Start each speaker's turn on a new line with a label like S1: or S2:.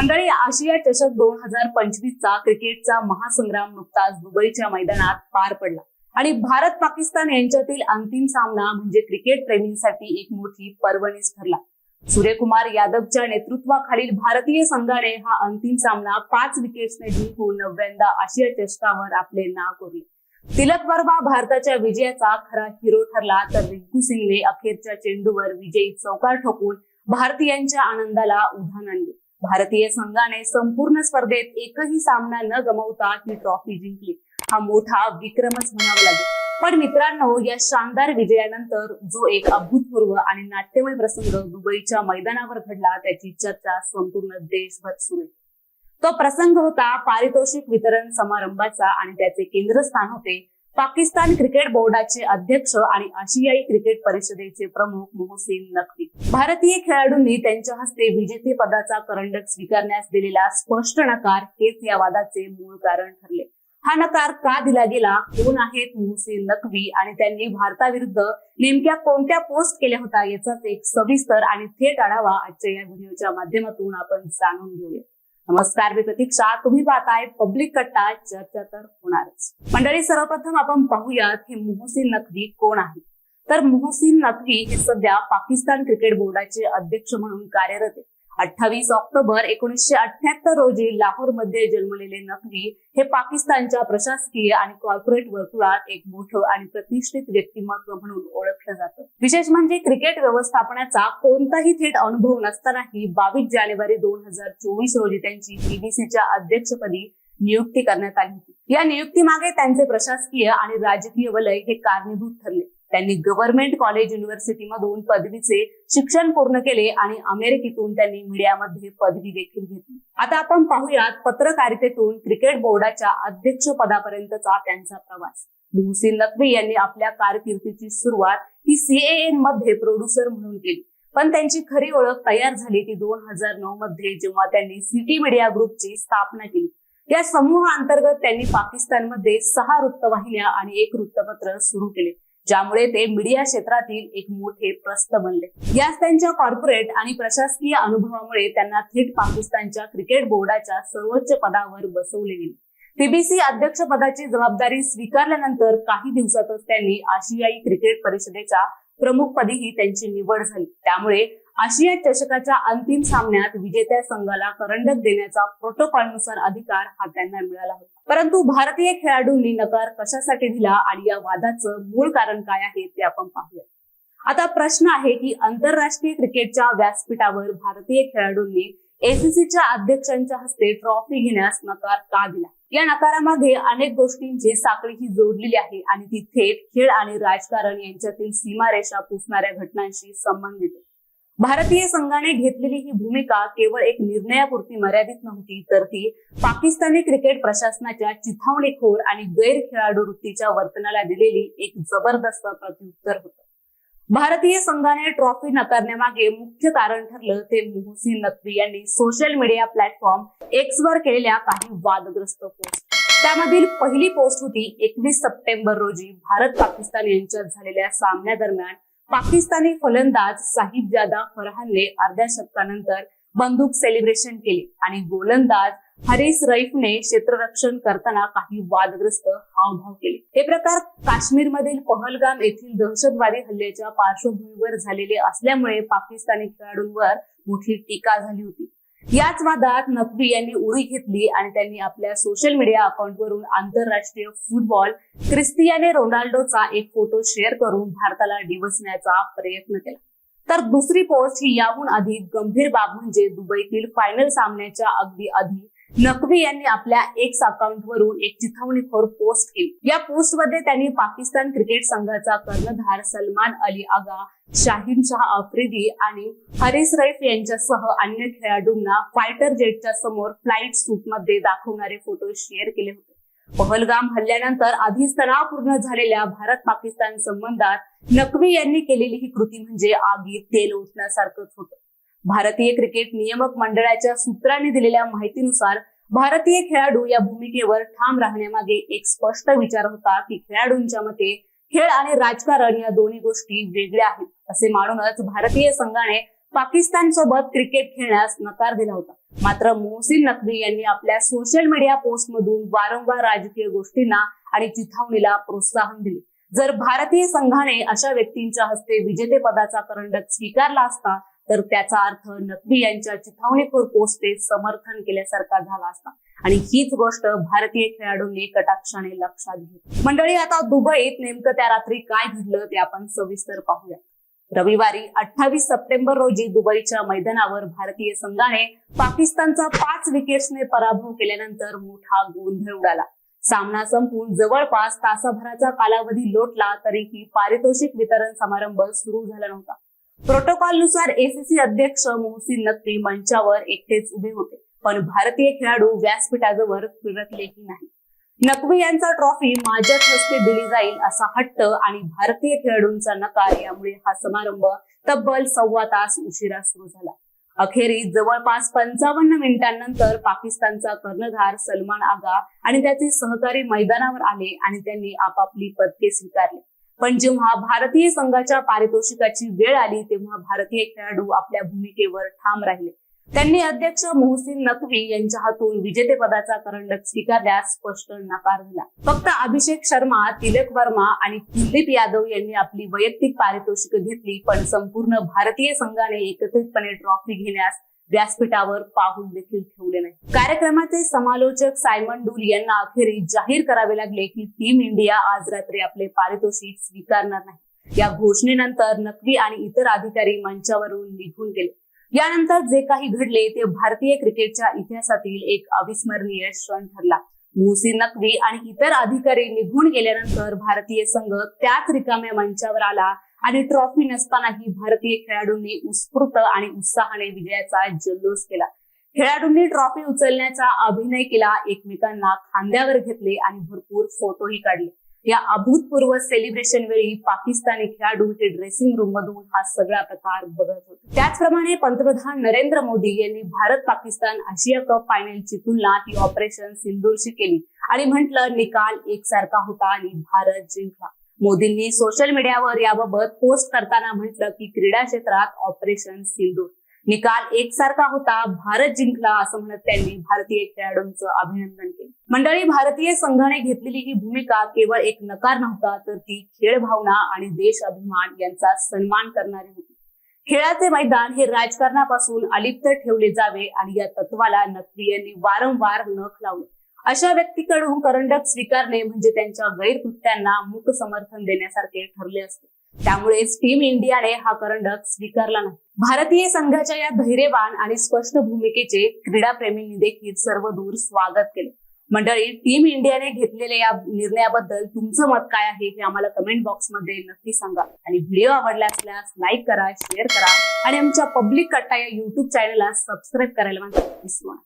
S1: मंडळी आशिया चषक दोन हजार पंचवीसचा क्रिकेटचा महासंग्राम नुकताच दुबईच्या मैदानात पार पडला. आणि भारत पाकिस्तान यांच्यातील अंतिम सामना म्हणजे क्रिकेट प्रेमींसाठी एक मोठी पर्वणीच ठरला. सूर्यकुमार यादवच्या नेतृत्वाखालील भारतीय संघाने हा अंतिम सामना पाच विकेट्सने जिंकून नव्यांदा आशिया चषकावर आपले नाव कोरले. तिलक वर्मा भारताच्या विजयाचा खरा हिरो ठरला तर रिंकू सिंगने अखेरच्या चेंडूवर विजयी चौकार ठोकून भारतीयांच्या आनंदाला उधाण आणले. भारतीय संघाने संपूर्ण स्पर्धेत एकही सामना न गमावता ही ट्रॉफी जिंकली. हा मोठा विक्रमच म्हणावा लागेल. पण मित्रांनो या शानदार विजयानंतर जो एक अभूतपूर्व आणि नाट्यमय प्रसंग दुबईच्या मैदानावर घडला त्याची चर्चा संपूर्ण देशभर सुरू आहे. तो प्रसंग होता पारितोषिक वितरण समारंभाचा आणि त्याचे केंद्रस्थान होते पाकिस्तान क्रिकेट बोर्डाचे अध्यक्ष आणि आशियाई क्रिकेट परिषदेचे प्रमुख मोहसिन नकवी. भारतीय खेळाडूंनी त्यांच्या हस्ते विजेते पदाचा करंडक स्वीकारण्यास दिलेला स्पष्ट नकार हेच या वादाचे मूळ कारण ठरले. हा नकार का दिला गेला? कोण आहेत मोहसिन नकवी आणि त्यांनी भारताविरुद्ध नेमक्या कोणत्या पोस्ट केल्या होत्या याचाच एक सविस्तर आणि थेट आढावा आजच्या या व्हिडिओच्या माध्यमातून आपण जाणून घेऊया. नमस्कार मी प्रतीक्षा. तुम्ही पाहताय पब्लिक कट्टा चर्चा तर होणारच. मंडळी सर्वप्रथम आपण पाहूयात हे मोहसिन नकवी कोण आहे तर मोहसिन नकवी हे सध्या पाकिस्तान क्रिकेट बोर्डाचे अध्यक्ष म्हणून कार्यरत आहे अठ्ठावीस ऑक्टोबर एकोणीसशे अठ्याहत्तर रोजी लाहोरमध्ये जन्मलेले नकवी हे पाकिस्तानच्या प्रशासकीय आणि कॉर्पोरेट वर्तुळात एक मोठं आणि प्रतिष्ठित व्यक्तिमत्व म्हणून ओळखलं जातं. विशेष म्हणजे क्रिकेट व्यवस्थापनाचा कोणताही थेट अनुभव नसतानाही बावीस जानेवारी दोन हजार चोवीस रोजी त्यांची बीबीसीच्या अध्यक्षपदी नियुक्ती करण्यात आली होती. या नियुक्तीमागे त्यांचे प्रशासकीय आणि राजकीय वलय हे कारणीभूत ठरले. त्यांनी गव्हर्नमेंट कॉलेज युनिव्हर्सिटी मधून पदवीचे शिक्षण पूर्ण केले आणि अमेरिकेतून त्यांनी मीडियामध्ये पदवी देखील घेतली. आता आपण पाहूयात पत्रकारितेतून क्रिकेट बोर्डाच्या अध्यक्ष पदापर्यंतचा त्यांचा प्रवास. मोहसिन नकवी यांनी आपल्या कारकिर्दीची सुरुवात ही सीएएनमध्ये प्रोड्युसर म्हणून केली. पण त्यांची खरी ओळख तयार झाली ती दोन हजार नऊ मध्ये जेव्हा त्यांनी सिटी मीडिया ग्रुपची स्थापना केली. या समूहाअंतर्गत त्यांनी पाकिस्तानमध्ये सहा वृत्तवाहिन्या आणि एक वृत्तपत्र सुरू केले. ज्यामुळे ते मीडिया क्षेत्रातील एक मोठे प्रस्थ बनले. याच त्यांच्या कॉर्पोरेट आणि प्रशासकीय अनुभवामुळे त्यांना थेट पाकिस्तानच्या क्रिकेट बोर्डाच्या सर्वोच्च पदावर बसवले गेले. पीबीसी अध्यक्ष पदाची जबाबदारी स्वीकारल्यानंतर काही दिवसातच त्यांनी आशियाई क्रिकेट परिषदेच्या प्रमुखपदीही त्यांची निवड झाली. त्यामुळे आशिया चषकाच्या अंतिम सामन्यात विजेत्या संघाला करंडक देण्याचा प्रोटोकॉलनुसार अधिकार हा त्यांना मिळाला होता. परंतु भारतीय खेळाडूंनी नकार कशासाठी दिला आणि या वादाचं मूळ कारण काय आहे ते आपण पाहूया. आता प्रश्न आहे की आंतरराष्ट्रीय क्रिकेटच्या व्यासपीठावर भारतीय खेळाडूंनी एसीसीच्या अध्यक्षांच्या हस्ते ट्रॉफी घेण्यास नकार का दिला? या नकारामागे अनेक गोष्टींची साखळी ही जोडलेली आहे आणि ती थेट खेळ आणि राजकारण यांच्यातील सीमारेषा पुसणाऱ्या घटनांशी संबंधित आहे. भारतीय संघाने घेतलेली ही भूमिका केवळ एक निर्णयापुरती मर्यादित नव्हती तर ती पाकिस्तानी क्रिकेट प्रशासनाच्या चिथावणीखोर आणि गैर खेळाडू वृत्तीच्या वर्तनाला दिलेली एक जबरदस्त प्रत्युत्तर होतं. भारतीय संघाने ट्रॉफी नकारण्यामागे मुख्य कारण ठरलं ते मोहसिन नकवी यांनी सोशल मीडिया प्लॅटफॉर्म एक्स वर केलेल्या काही वादग्रस्त पोस्ट त्यामधील पहिली पोस्ट होती एकवीस सप्टेंबर रोजी भारत पाकिस्तान यांच्यात झालेल्या सामन्यादरम्यान पाकिस्तानी फलंदाज साहिबजादा फरहानने अर्ध्या शतकानंतर बंदूक सेलिब्रेशन केले आणि गोलंदाज हरीस रईफने क्षेत्ररक्षण करताना काही वादग्रस्त हावभाव केले. हे प्रकार काश्मीरमधील पहलगाम येथील दहशतवादी हल्ल्याच्या पार्श्वभूमीवर झालेले असल्यामुळे पाकिस्तानी खेळाडूंवर मोठी टीका झाली होती. याच वादात नकवी यांनी उडी घेतली आणि त्यांनी आपल्या सोशल मीडिया अकाउंटवरून आंतरराष्ट्रीय फुटबॉल क्रिस्तियाने रोनाल्डोचा एक फोटो शेअर करून भारताला डिवसण्याचा प्रयत्न केला. तर दुसरी पोस्ट ही याहून अधिक गंभीर बाब म्हणजे दुबईतील फायनल सामन्याच्या अगदी आधी नकवी यांनी आपल्या एक्स अकाउंटवरून एक चिथावणीखोर पोस्ट केली. या पोस्टमध्ये त्यांनी पाकिस्तान क्रिकेट संघाचा कर्णधार सलमान अली आगा शाहीन शाह आफ्रिदी आणि हरीस रईफ यांच्यासह अन्य खेळाडूंना फायटर जेटच्या समोर फ्लाईट सूटमध्ये दाखवणारे फोटो शेअर केले होते. पहलगाम हल्ल्यानंतर आधीच तणावपूर्ण झालेल्या भारत पाकिस्तान संबंधात नकवी यांनी केलेली ही कृती म्हणजे आगीत तेल ओतण्यासारखंच होतं. भारतीय क्रिकेट नियामक मंडळाच्या सूत्रांनी दिलेल्या माहितीनुसार भारतीय खेळाडू या भूमिकेवर ठाम राहण्यामागे एक स्पष्ट विचार होता की खेळाडूंच्या मते खेळ आणि राजकारण या दोन्ही गोष्टी वेगळ्या आहेत असे मानूनच भारतीय संघाने पाकिस्तान सोबत क्रिकेट खेळण्यास नकार दिला होता. मात्र मोहसिन नकवी यांनी आपल्या सोशल मीडिया पोस्ट मधून वारंवार राजकीय गोष्टींना आणि चिथावणीला प्रोत्साहन दिले. जर भारतीय संघाने अशा व्यक्तींच्या हस्ते विजेतेपदाचा करंडक स्वीकारला असता तर त्याचा अर्थ नकवी यांच्या चिथावणीखोर पोस्टचे समर्थन केल्यासारखा झाला असता. आणि हीच गोष्ट भारतीय खेळाडूंनी कटाक्षाने लक्षात घेतली. मंडळी आता दुबईत नेमकं त्या रात्री काय घडलं ते आपण सविस्तर पाहूया. रविवारी अठ्ठावीस सप्टेंबर रोजी दुबईच्या मैदानावर भारतीय संघाने पाकिस्तानचा पाच विकेट्सने पराभव केल्यानंतर मोठा गोंधळ उडाला. सामना संपून जवळपास तासाभराचा कालावधी लोटला तरीही पारितोषिक वितरण समारंभ सुरू झाला नव्हता. प्रोटोकॉलनुसार एसीसी अध्यक्ष मोहसिन नक्की मंचावर एकटेच उभे होते पण भारतीय खेळाडू व्यासपीठाजवळ फिरकलेही नाही? नकवी यांचा ट्रॉफी माझ्याच हस्ते दिली जाईल असा हट्ट आणि भारतीय खेळाडूंचा नकार यामुळे हा समारंभ तब्बल सव्वा तास उशिरा सुरू झाला. अखेरीस जवळपास पंचावन्न मिनिटांनंतर पाकिस्तानचा कर्णधार सलमान आगा आणि त्याचे सहकारी मैदानावर आले आणि त्यांनी आपापली पदके स्वीकारली. पण जेव्हा भारतीय संघाच्या पारितोषिकाची वेळ आली तेव्हा भारतीय खेळाडू आपल्या भूमिकेवर ठाम राहिले. त्यांनी अध्यक्ष मोहसिन नकवी यांच्या हातून विजेतेपदाचा करंडक स्वीकारल्यास स्पष्ट नकार दिला. फक्त अभिषेक शर्मा तिलक वर्मा आणि कुलदीप यादव यांनी आपली वैयक्तिक पारितोषिक घेतली पण संपूर्ण भारतीय संघाने एकत्रितपणे ट्रॉफी घेण्यास व्यासपीठावर पाहून देखील ठेवले नाही. कार्यक्रमाचे समालोचक सायमन डूल यांना अखेरीस जाहीर करावे लागले की टीम इंडिया आज रात्री आपले पारितोषिक स्वीकारणार नाही. या घोषणेनंतर नकवी आणि इतर अधिकारी मंचावरून निघून गेले. यानंतर जे काही घडले ते भारतीय क्रिकेटच्या इतिहासातील एक अविस्मरणीय क्षण ठरला. मोहसिन नकवी आणि इतर अधिकारी निघून गेल्यानंतर भारतीय संघ त्याच रिकाम्या मंचावर आला आणि ट्रॉफी नसतानाही भारतीय खेळाडूंनी उत्स्फूर्त आणि उत्साहाने विजयाचा जल्लोष केला. खेळाडूंनी ट्रॉफी उचलण्याचा अभिनय केला एकमेकांना खांद्यावर घेतले आणि भरपूर फोटोही काढले. या अभूतपूर्व सेलिब्रेशन वेळी पाकिस्तानी खेळाडू हे ड्रेसिंग रूम मधून हा सगळा प्रकार बघत होते. त्याचप्रमाणे पंतप्रधान नरेंद्र मोदी यांनी भारत पाकिस्तान आशिया कप फायनलची तुलना ती ऑपरेशन सिंदूरशी केली. आणि म्हटलं निकाल एकसारखा होता आणि भारत जिंकला. मोदींनी सोशल मीडियावर याबाबत पोस्ट करताना म्हटलं की क्रीडा क्षेत्रात ऑपरेशन सिंधू निकाल एकसारखा होता भारत जिंकला असं म्हणत त्यांनी भारतीय खेळाडूंचं अभिनंदन केलं. मंडळी भारतीय संघाने घेतलेली ही भूमिका केवळ एक नकार नव्हता तर ती खेळ भावना आणि देश अभिमान यांचा सन्मान करणारी होती. खेळाचे मैदान हे राजकारणापासून अलिप्त ठेवले जावे आणि या तत्वाला नकवी वारंवार नख लावले. अशा व्यक्तीकडून करंडक स्वीकारणे म्हणजे त्यांच्या गैरकृत्यांना मूक समर्थन देण्यासारखे ठरले असते. त्यामुळेच टीम इंडियाने हा करंडक स्वीकारला नाही. भारतीय संघाच्या या धैर्यवान आणि स्पष्ट भूमिकेचे क्रीडाप्रेमींनी देखील सर्वदूर स्वागत केले. मंडळी टीम इंडियाने घेतलेल्या या निर्णयाबद्दल तुमचं मत काय आहे हे आम्हाला कमेंट बॉक्समध्ये नक्की सांगा. आणि व्हिडिओ आवडला असल्यास लाईक करा शेअर करा आणि आमच्या पब्लिक कट्टा या युट्यूब चॅनलला सबस्क्राईब करायला मात्र विसरू नका.